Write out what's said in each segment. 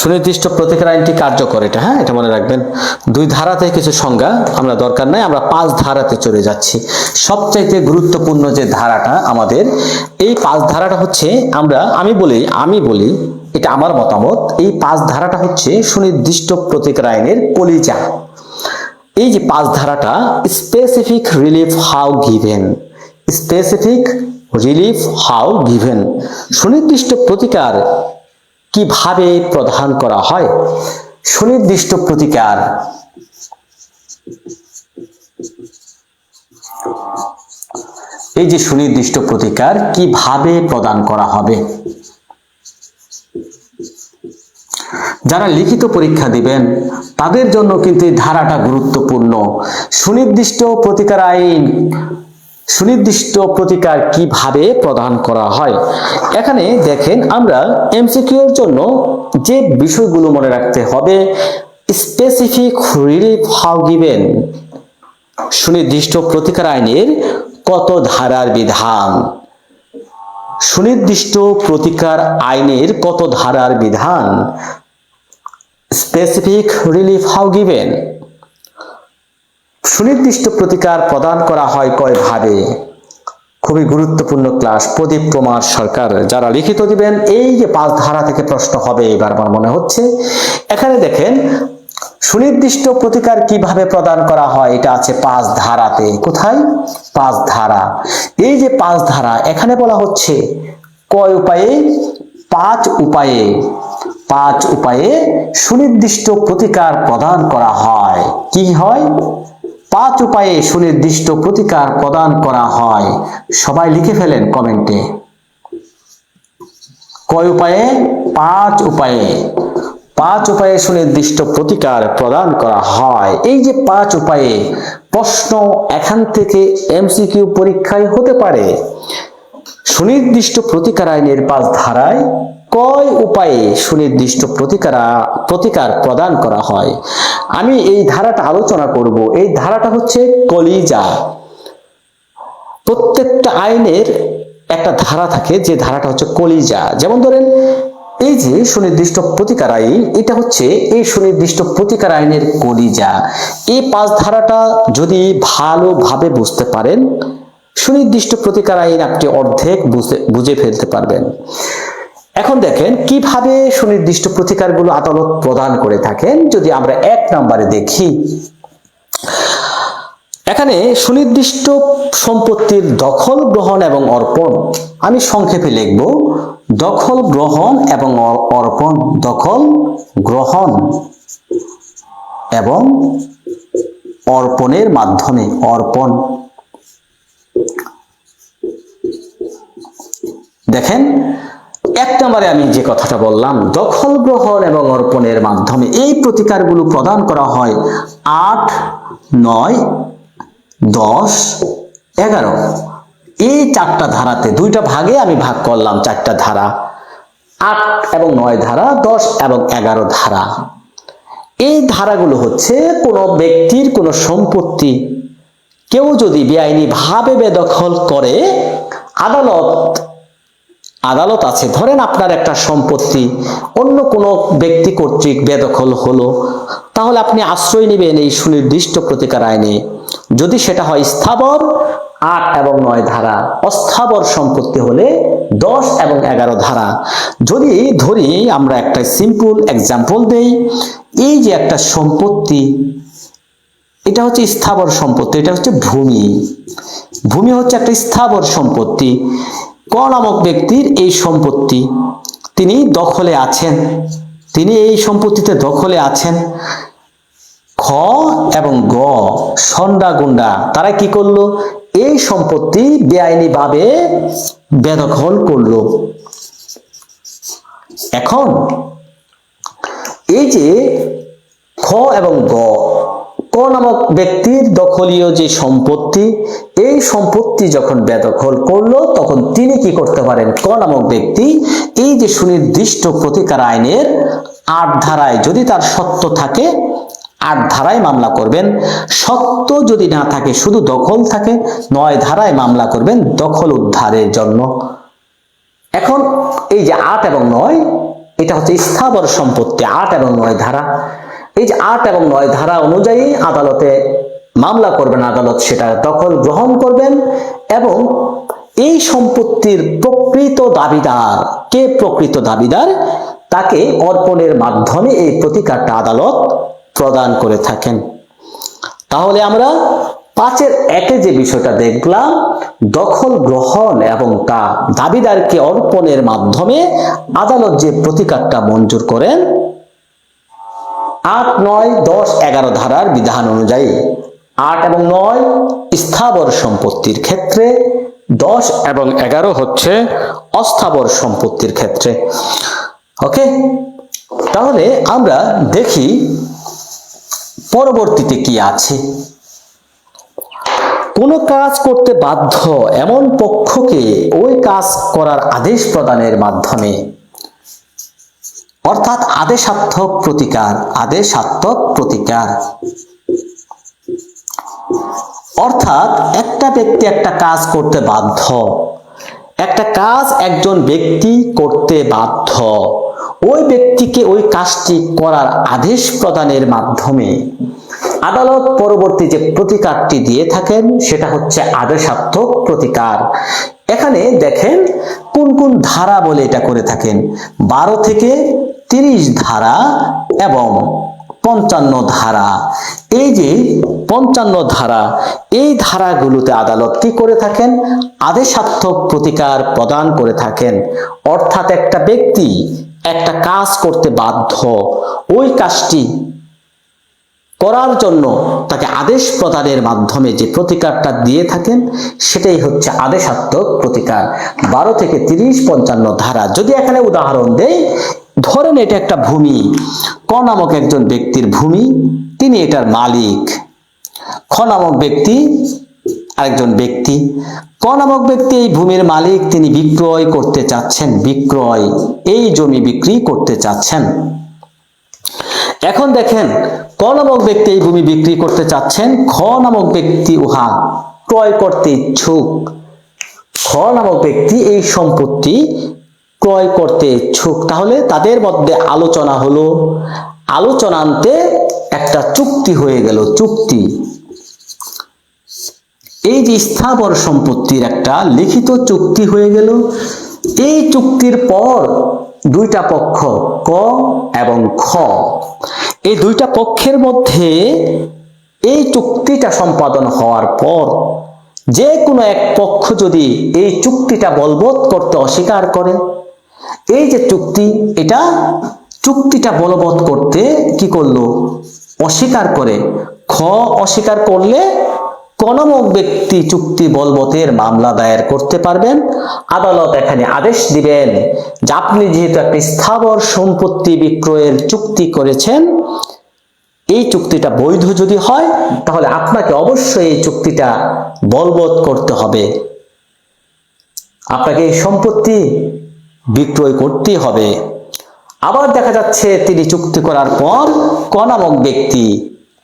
সুনির্দিষ্ট প্রতিকার আইনটি কার্যকর, এটা হ্যাঁ এটা মনে রাখবেন। দুই ধারাতে কিছু সংজ্ঞা, আমরা দরকার নাই, আমরা পাঁচ ধারাতে চলে যাচ্ছি। সবচাইতে গুরুত্বপূর্ণ যে ধারাটা আমাদের, এই পাঁচ ধারাটা হচ্ছে, আমরা, আমি বলি আমি বলি, এটা আমার মতামত, এই পাঁচ ধারাটা হচ্ছে সুনির্দিষ্ট প্রতিকার আইনের কলিজা। এই যে পাঁচ ধারাটা specific relief how given specific relief how given সুনির্দিষ্ট প্রতিকার কীভাবে প্রদান করা হয়? সুনির্দিষ্ট প্রতিকার। এই যে সুনির্দিষ্ট প্রতিকার, কীভাবে প্রদান করা হবে? যারা লিখিত পরীক্ষা দিবেন, তাদের জন্য কিন্তু এই ধারাটা গুরুত্বপূর্ণ। সুনির্দিষ্ট প্রতিকার আইন সুনির্দিষ্ট প্রতিকার কীভাবে প্রদান করা হয়? এখানে দেখেন আমরা এমসিকিউর জন্য যে বিষয়গুলো মনে রাখতে হবে স্পেসিফিক রিলিফ হাউ গিভেন সুনির্দিষ্ট প্রতিকার আইনের কত ধারার বিধান, সুনির্দিষ্ট প্রতিকার আইনের কত ধারার বিধান স্পেসিফিক রিলিফ হাউ গিভেন সুনির্দিষ্ট প্রতিকার প্রদান করা হয় কয়ভাবে খুবই গুরুত্বপূর্ণ ক্লাস প্রদীপ কুমার সরকার যারা লিখিত দিবেন, এই যে পাঁচ ধারা থেকে প্রশ্ন হবে এবার আমার মনে হচ্ছে। এখানে দেখেন, সুনির্দিষ্ট প্রতিকার কীভাবে প্রদান করা হয়, এটা আছে পাঁচ ধারাতে। কোথায়? পাঁচ ধারা। এই যে পাঁচ ধারা, এখানে বলা হচ্ছে কয় উপায়ে? পাঁচ উপায়ে। পাঁচ উপায়ে সুনির্দিষ্ট প্রতিকার প্রদান করা হয়। কি হয়? পাঁচ উপায়ে সুনির্দিষ্ট প্রতিকার প্রদান করা হয়। সবাই লিখে ফেলেন কমেন্টে। কয় উপায়ে? পাঁচ উপায়ে। পাঁচ উপায়ে সুনির্দিষ্ট প্রতিকার প্রদান করা হয়। এই যে পাঁচ উপায়ে প্রশ্ন এখান থেকে এমসিকিউ পরীক্ষায় হতে পারে। সুনির্দিষ্ট প্রতিকার আইনের পাঁচ ধারায় কয় উপায়ে সুনির্দিষ্ট প্রতিকার প্রতিকার প্রদান করা হয়? আমি এই ধারাটা আলোচনা করব। এই ধারাটা হচ্ছে কলিজা। প্রত্যেকটা আইনের একটা ধারা থাকে, যে ধারাটা হচ্ছে কলিজা। যেমন ধরেন, এই যে সুনির্দিষ্ট প্রতিকার আইন, এটা হচ্ছে এই সুনির্দিষ্ট প্রতিকার আইনের কলিজা। এই পাঁচ ধারাটা যদি ভালোভাবে বুঝতে পারেন সুনির্দিষ্ট প্রতিকার আইন আপনি অর্ধেক বুঝে ফেলতে পারবেন। এখন দেখেন, কীভাবে সুনির্দিষ্ট প্রতিকারগুলো আদালত প্রদান করে থাকেন, যদি আমরা এক নম্বরে দেখি। এখানে সুনির্দিষ্ট সম্পত্তির দখল, গ্রহণ এবং অর্পণ। আমি সংক্ষেপে লিখব, দখল, গ্রহণ এবং অর্পণ, দখল, গ্রহণ এবং অর্পণের মাধ্যমে, অর্পণ। দেখেন, এক নম্বরে আমি যে কথাটা বললাম, দখল গ্রহণ এবং অর্পণের মাধ্যমে এই প্রতিকারগুলো প্রদান করা হয় আট, নয়, দশ, এগারো। এই চারটা ধারাতে দুইটা ভাগে আমি ভাগ করলাম, চারটা ধারা। আট এবং নয় ধারা, দশ এবং এগারো ধারা। এই ধারাগুলো হচ্ছে কোনো ব্যক্তির কোনো সম্পত্তি। কেউ যদি বেআইনি ভাবে বেদখল করে, আদালত আদালত আছে। ধরেন আপনার একটা সম্পত্তি, অন্য কোনো ব্যক্তি কর্তৃক বেদখল হলো, তাহলে আপনি আশ্রয় নেবেন এই সুনির্দিষ্ট প্রতিকার আইনে। যদি সেটা হয় স্থাবর, আট এবং নয় ধারা। অস্থাবর সম্পত্তি হলে দশ এবং এগারো ধারা। যদি ধরি আমরা একটা সিম্পল এক্সাম্পল দেই, এই যে একটা সম্পত্তি, এটা হচ্ছে স্থাবর সম্পত্তি, এটা হচ্ছে ভূমি। ভূমি হচ্ছে একটা স্থাবর সম্পত্তি। ক নামক ব্যক্তির এই সম্পত্তি তিনি দখলে আছেন। তিনি এই সম্পত্তিতে দখলে আছেন। খ এবং গ সন্ডা গুন্ডা, তারা কি করল? এই সম্পত্তি বেআইনি ভাবে বেদখল করল। এখন এই যে খ এবং গ ক নামক ব্যক্তির দখলীয় যে সম্পত্তি, এই সম্পত্তি যখন বেদখল করল, তখন তিনি কি করতে পারেন? ক নামক ব্যক্তি, এই যে সুনির্দিষ্ট প্রতিকার আইনের আট ধারায় যদি তার সত্য থাকে, আট ধারায় মামলা করবেন। সত্য যদি না থাকে, শুধু দখল থাকে, নয় ধারায় মামলা করবেন দখল উদ্ধারের জন্য। এখন এই যে আট এবং নয়, এটা হচ্ছে স্থাবর সম্পত্তি, আট এবং নয় ধারা। এই যে আট এবং নয় ধারা অনুযায়ী আদালতে মামলা করবেন আদালত, সেটা দখল গ্রহণ করবেন এবং এই সম্পত্তির প্রকৃত দাবিদার, কে প্রকৃত দাবিদার? তাকে অর্পণের মাধ্যমে এই প্রতিকারটা আদালত প্রদান করে থাকেন। তাহলে আমরা পাঁচের একে যে বিষয়টা দেখলাম, দখল গ্রহণ এবং তা দাবিদারকে অর্পণের মাধ্যমে আদালত যে প্রতিকারটা মঞ্জুর করেন আট, নয়, দশ, এগারো ধারার বিধান অনুযায়ী, আট এবং নয় স্থাবর সম্পত্তির ক্ষেত্রে, দশ এবং এগারো হচ্ছে অস্থাবর সম্পত্তির ক্ষেত্রে। ওকে? তাহলে আমরা দেখি পরবর্তীতে কি আছে। কোনো কাজ করতে বাধ্য এমন পক্ষকে ওই কাজ করার আদেশ প্রদানের মাধ্যমে অর্থাৎ আদেশাত্মক প্রতিকার আদেশাত্মক প্রতিকার। অর্থাৎ একটা ব্যক্তি একটা কাজ করতে বাধ্য। একটা কাজ একজন ব্যক্তি করতে বাধ্য। ওই ব্যক্তিকে ওই কাজটি করার আদেশ প্রদানের মাধ্যমে আদালত পরবর্তী যে প্রতিকারটি দিয়ে থাকেন, সেটা হচ্ছে আদেশাত্মক প্রতিকার। এখানে দেখেন কোন কোন ধারা বলে এটা করে থাকেন। বারো থেকে তিরিশ ধারা এবং পঞ্চান্ন ধারা। এই যে পঞ্চান্ন ধারা, এই ধারাগুলোতে আদালত কি করে থাকেন? আদেশাত্মক প্রতিকার প্রদান করে থাকেন। অর্থাৎ একটা ব্যক্তি একটা কাজ করতে বাধ্য, ওই কাজটি করার জন্য তাকে আদেশ প্রদানের মাধ্যমে যে প্রতিকারটা দিয়ে থাকেন, সেটাই হচ্ছে আদেশাত্মক প্রতিকার। বারো থেকে তিরিশ পঞ্চান্ন ধারা। যদি এখানে উদাহরণ দেই ধরেন এটা একটা ভূমি। ক নামক একজন ব্যক্তির ভূমি, তিনি এটার মালিক। খ নামক ব্যক্তি আরেকজন ব্যক্তি। ক নামক ব্যক্তি এই ভূমির মালিক, তিনি বিক্রয় করতে চাচ্ছেন, বিক্রয়। এই জমি বিক্রি করতে চাচ্ছেন। এখন দেখেন, ক নামক ব্যক্তি এই ভূমি বিক্রি করতে চাচ্ছেন, খ নামক ব্যক্তি উহা ক্রয় করতে ইচ্ছুক। খ নামক ব্যক্তি এই সম্পত্তি ক্রয় করতে ইচ্ছুক, তাহলে তাদের মধ্যে আলোচনা হলো, আলোচনান্তে একটা চুক্তি হয়ে গেল, চুক্তি। এই যে স্থাবর সম্পত্তির একটা লিখিত চুক্তি হয়ে গেল, এই চুক্তির পর দুইটা পক্ষ, ক এবং খ, এই দুইটা পক্ষের মধ্যে এই চুক্তিটা সম্পাদন হওয়ার পর যে কোনো এক পক্ষ যদি এই চুক্তিটা বলবৎ করতে অস্বীকার করে এই যে চুক্তি, এটা চুক্তিটা বলবৎ করতে কি করল? অস্বীকার করে। খ, অস্বীকার করলে কোনমক ব্যক্তি চুক্তি বলবতের মামলা দায়ের করতে পারবেন। আদালত এখানে আদেশ দিবেন যে আপনি যেহেতু একটা স্থাবর সম্পত্তি বিক্রয়ের চুক্তি করেছেন, এই চুক্তিটা বৈধ যদি হয়, তাহলে আপনাকে অবশ্যই এই চুক্তিটা বলবৎ করতে হবে। আপনাকে এই সম্পত্তি বিক্রয় করতে হবে। আবার দেখা যাচ্ছে তিনি চুক্তি করার পর ক নামক ব্যক্তি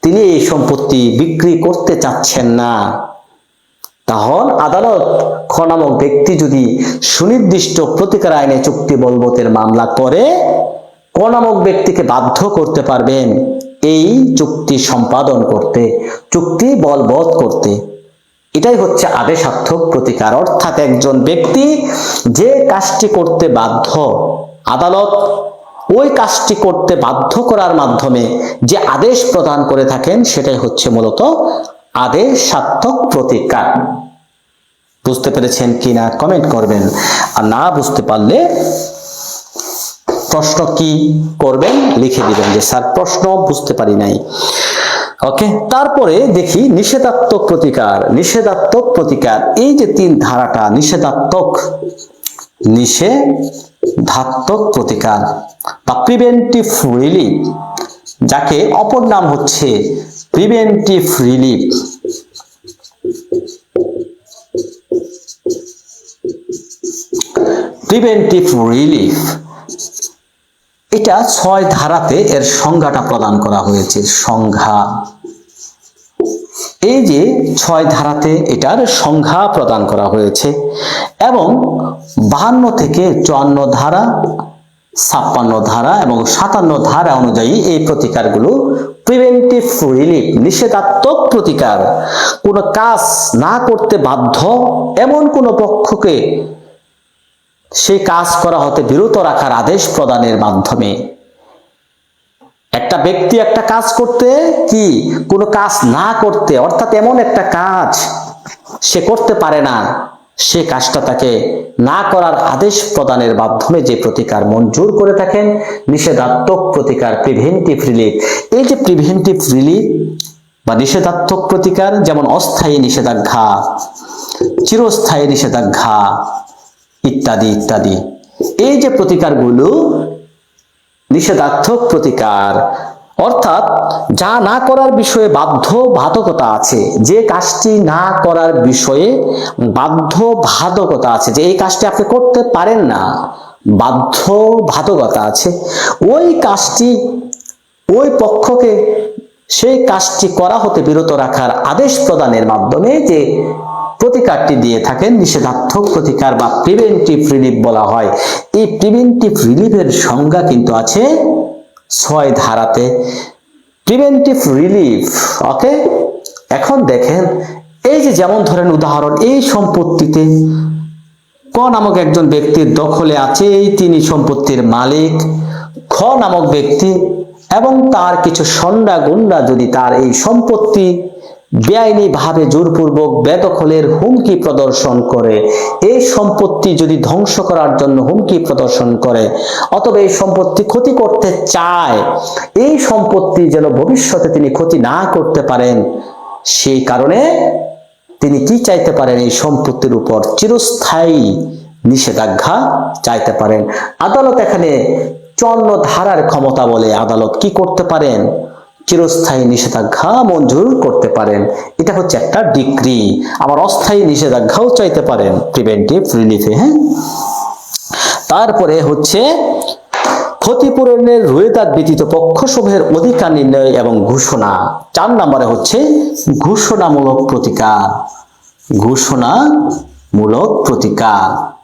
তিনি এই সম্পত্তি বিক্রি করতে চাচ্ছেন না। তখন আদালত খ ব্যক্তি যদি সুনির্দিষ্ট প্রতিকার আইনে চুক্তি বলবতের মামলা করে, ক নামক ব্যক্তিকে বাধ্য করতে পারবেন এই চুক্তি সম্পাদন করতে, চুক্তি বলবৎ করতে। এটাই হচ্ছে আদেশাত্মক প্রতিকার। অর্থাৎ একজন ব্যক্তি যে কাজটি করতে বাধ্য, আদালত ওই কাজটি করতে বাধ্য করার মাধ্যমে যে আদেশ প্রদান করে থাকেন, সেটাই হচ্ছে মূলত আদেশাত্মক প্রতিকার। বুঝতে পেরেছেন কিনা কমেন্ট করবেন। আর না বুঝতে পারলে প্রশ্ন কি করবেন, লিখে দিবেন যে, স্যার, প্রশ্ন বুঝতে পারি নাই। ওকে তারপরে দেখি নিষেধাত্মক প্রতিকার নিষেধাত্মক প্রতিকার। এই যে তিন ধারাটা, নিষেধাত্মক নিষেধাত্মক প্রতিকার। বা প্রিভেন্টিভ রিলিফ যাকে অপর নাম হচ্ছে প্রিভেন্টিভ রিলিফ প্রিভেন্টিভ রিলিফ এটা ছয় ধারাতে এর সংজ্ঞাটা প্রদান করা হয়েছে, সংজ্ঞা। এই যে ছয় ধারাতে এটার সংজ্ঞা প্রদান করা হয়েছে এবং বাহান্ন থেকে চুয়ান্ন ধারা, ছাপ্পান্ন ধারা এবং সাতান্ন ধারা অনুযায়ী এই প্রতিকারগুলো প্রিভেন্টিভ রিলিফ নিষেধাত্মক প্রতিকার। কোনো কাজ না করতে বাধ্য এমন কোনো পক্ষকে সেই কাজ করা হতে বিরত রাখার আদেশ প্রদানের মাধ্যমে। একটা ব্যক্তি একটা কাজ করতে কি কোনো কাজ না করতে, অর্থাৎ এমন একটা কাজ সে করতে পারে না, সে কাজটা তাকে না করার আদেশ প্রদানের মাধ্যমে যে প্রতিকার মঞ্জুর করে থাকেন, নিষেধাত্মক প্রতিকার প্রিভেন্টিভ রিলিফ এই যে প্রিভেন্টিভ রিলিফ বা নিষেধাত্মক প্রতিকার, যেমন অস্থায়ী নিষেধাজ্ঞা, চিরস্থায়ী নিষেধাজ্ঞা ইত্যাদি ইত্যাদি। এই যে প্রতিকারগুলো, নিষেধাত্মক প্রতিকার, অর্থাৎ যা না করার বিষয়ে বাধ্য বাধকতা আছে, যে কাজটি না করার বিষয়ে বাধ্য বাধকতা আছে, যে এই কাজটি আপনি করতে পারেন না বাধ্য বাধকতা আছে, ওই কাজটি, ওই পক্ষকে সেই কাজটি করা হতে বিরত রাখার আদেশ প্রদানের মাধ্যমে যে প্রতিকারটি দিয়ে থাকেন, নিষেধাত্মক প্রতিকার বা প্রিভেন্টিভ রিলিফ বলা হয়। এই প্রিভেন্টিভ রিলিফের সংজ্ঞা কিন্তু আছে ছয় ধারাতে। প্রিভেন্টিভ রিলিফ ওকে এখন দেখেন, এই যে যেমন ধরেন উদাহরণ, এই সম্পত্তিতে ক নামক একজন ব্যক্তির দখলে আছে, এই তিনি সম্পত্তির মালিক। খ নামক ব্যক্তি এবং তার কিছু সন্ডা গুন্ডা যদি তার এই সম্পত্তি বেআইনি ভাবে জোরপূর্বক বেদখলের হুমকি প্রদর্শন করে। এই সম্পত্তি যদি ধ্বংস করার জন্য হুমকি প্রদর্শন করে অথবা এই সম্পত্তি ক্ষতি করতে চায়। এই সম্পত্তি যেন ভবিষ্যতে তিনি ক্ষতি না করতে পারেন, সেই কারণে তিনি কি চাইতে পারেন? এই সম্পত্তির উপর চিরস্থায়ী নিষেধাজ্ঞা চাইতে পারেন। আদালত এখানে চন্ন ধারার ক্ষমতা বলে আদালত কি করতে পারেন? চিরস্থায়ী নিষেধাজ্ঞা মঞ্জুর করতে পারেন। এটা হচ্ছে একটা ডিগ্রি। আবার অস্থায়ী নিষেধাজ্ঞাও চাইতে পারেন। প্রিভেন্টিভ রিলিফে হ্যাঁ? তারপরে হচ্ছে ক্ষতিপূরণের রোয়েদাদ ব্যতীত পক্ষসমূহের অধিকার নির্ণয় এবং ঘোষণা। চার নম্বরে হচ্ছে ঘোষণামূলক প্রতিকার। ঘোষণামূলক প্রতিকার।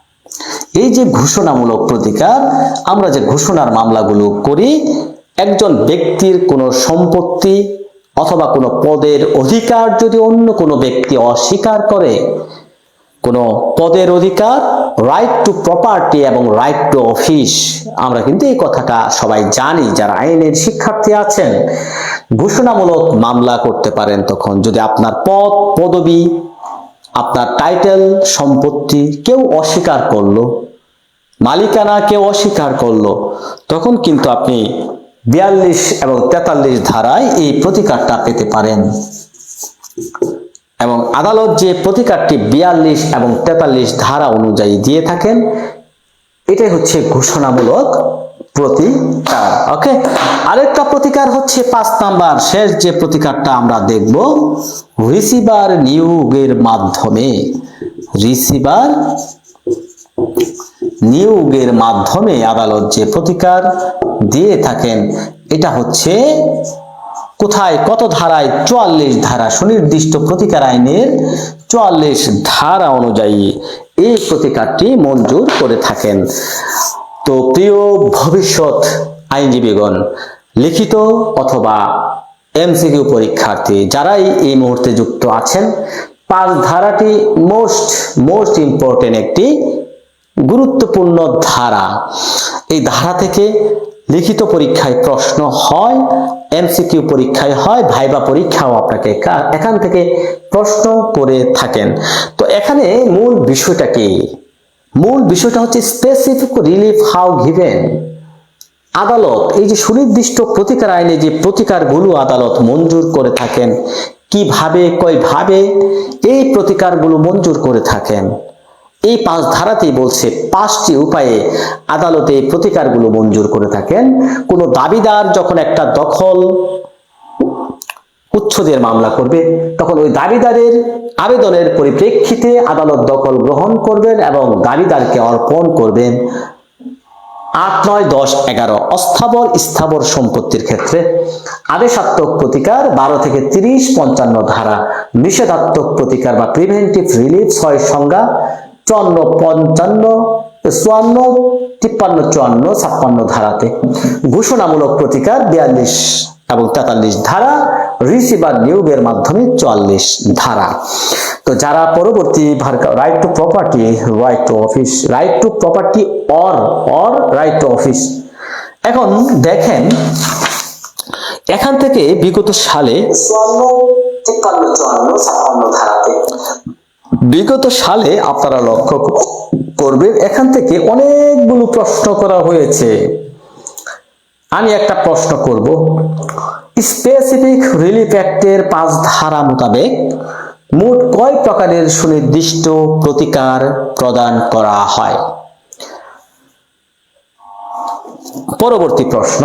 এই যে ঘোষণামূলক প্রতিকার, আমরা যে ঘোষণার মামলাগুলো করি একজন ব্যক্তির কোনো সম্পত্তি অথবা কোনো পদের অধিকার যদি অন্য কোনো ব্যক্তি অস্বীকার করে, কোনো পদের অধিকার রাইট টু প্রপার্টি এবং রাইট টু অফিস আমরা কিন্তু এই কথাটা সবাই জানি, যারা আইনের শিক্ষার্থী আছেন, ঘোষণামূলক মামলা করতে পারেন তখন। যদি আপনার পদ, পদবি, আপনার টাইটেল সম্পত্তি কেউ অস্বীকার করল, মালিকানা কেউ অস্বীকার করল, তখন কিন্তু আপনি বিয়াল্লিশ এবং তেতাল্লিশ ধারায় এই প্রতিকারটা পেতে পারেন। এবং আদালত যে প্রতিকারটি বিয়াল্লিশ এবং তেতাল্লিশ ধারা অনুযায়ী দিয়ে থাকেন, এটাই হচ্ছে ঘোষণামূলক প্রতিকার, ওকে? আরেকটা প্রতিকার হচ্ছে পাঁচ নাম্বার। শেষ যে প্রতিকারটা আমরা দেখব, রিসিভার নিয়োগের মাধ্যমে, রিসিভার নিয়োগের মাধ্যমে আদালত যে প্রতিকার দিয়ে থাকেন। এটা হচ্ছে কোথায়? কত ধারায়? চুয়াল্লিশ ধারা। সুনির্দিষ্ট প্রতিকার আইনের চুয়াল্লিশ ধারা অনুযায়ী এই প্রতিকারটি মঞ্জুর করে থাকেন। তো প্রিয় ভবিষ্যৎ আইনজীবীগণ, লিখিত অথবা এমসিকিউ পরীক্ষার্থী, যারাই এই মুহূর্তে যুক্ত আছেন, পাঁচ ধারাটি মোস্ট মোস্ট ইম্পর্টেন্ট একটি গুরুত্বপূর্ণ ধারা। এই ধারা থেকে লিখিত পরীক্ষায় প্রশ্ন হয়, এমসিকিউ পরীক্ষায় হয়, ভাইবা পরীক্ষাও আপনাকে এখান থেকে প্রশ্ন করে থাকেন। তো এখানে মূল বিষয়টা কি? মূল বিষয়টা হচ্ছে স্পেসিফিক রিলিফ হাউ গিভেন আদালত, এই যে সুনির্দিষ্ট প্রতিকার আইনে যে প্রতিকারগুলো আদালত মঞ্জুর করে থাকেন, কীভাবে, কয়ভাবে, এই প্রতিকারগুলো মঞ্জুর করে থাকেন এই পাঁচ ধারাতেই বলছে, পাঁচটি উপায়ে আদালতে প্রতিকারগুলো মঞ্জুর করে থাকেন। কোনো দাবিদার যখন একটা দখল, উচ্ছেদের মামলা করবে, তখন ওই দাবিদারের আবেদনের পরিপ্রেক্ষিতে আদালত দখল গ্রহণ করবেন এবং দাবিদারকে অর্পণ করবেন। আট নয় দশ এগারো, অস্থাবর স্থাবর সম্পত্তির ক্ষেত্রে আদেশাত্মক প্রতিকার, বারো থেকে তিরিশ, পঞ্চান্ন ধারা, নিষেধাত্মক প্রতিকার বা প্রিভেন্টিভ রিলিফ ছয় সংজ্ঞা চুয়ান্ন, পঞ্চান্ন, চুয়ান্ন, তিপ্পান্ন, চুয়ান্ন, ছাপ্পান্ন ধারাতে। ঘোষণামূলক প্রতিকার বিয়াল্লিশ এবং তেতাল্লিশ ধারা রিসিভার নিয়োগের মাধ্যমে চুয়াল্লিশ ধারা। তো যারা পরবর্তী right to property right to office right to property or or right to office এখন দেখেন, এখান থেকে বিগত সালে চুয়ান্ন, তিপ্পান্ন, চুয়ান্ন, ছাপ্পান্ন ধারাতে বিগত সালে আপনারা লক্ষ্য করবেন, এখান থেকে অনেকগুলো প্রশ্ন করা হয়েছে। আমি একটা প্রশ্ন করব। স্পেসিফিক রিলিফ অ্যাক্টের পাঁচ ধারা মোতাবেক মোট কয় প্রকারের সুনির্দিষ্ট প্রতিকার প্রদান করা হয়? পরবর্তী প্রশ্ন,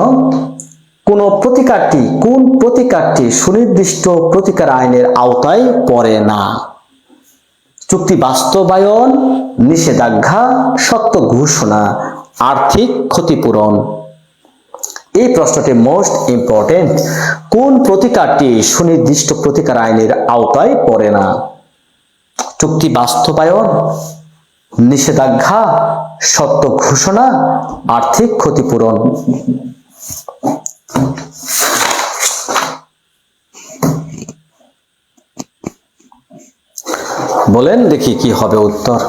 কোন প্রতিকারটি কোন প্রতিকারটি সুনির্দিষ্ট প্রতিকার আইনের আওতায় পড়ে না? চুক্তি বাস্তবায়ন, নিষেধাজ্ঞা, সত্য ঘোষণা, আর্থিক ক্ষতিপূরণ। এই প্রশ্নটি মোস্ট ইম্পর্টেন্ট কোন প্রতিকারটি সুনির্দিষ্ট প্রতিকার আইনের আওতায় পড়ে না? চুক্তি বাস্তবায়ন, নিষেধাজ্ঞা, সত্য ঘোষণা, আর্থিক ক্ষতিপূরণ। বলেন দেখি কি হবে উত্তর।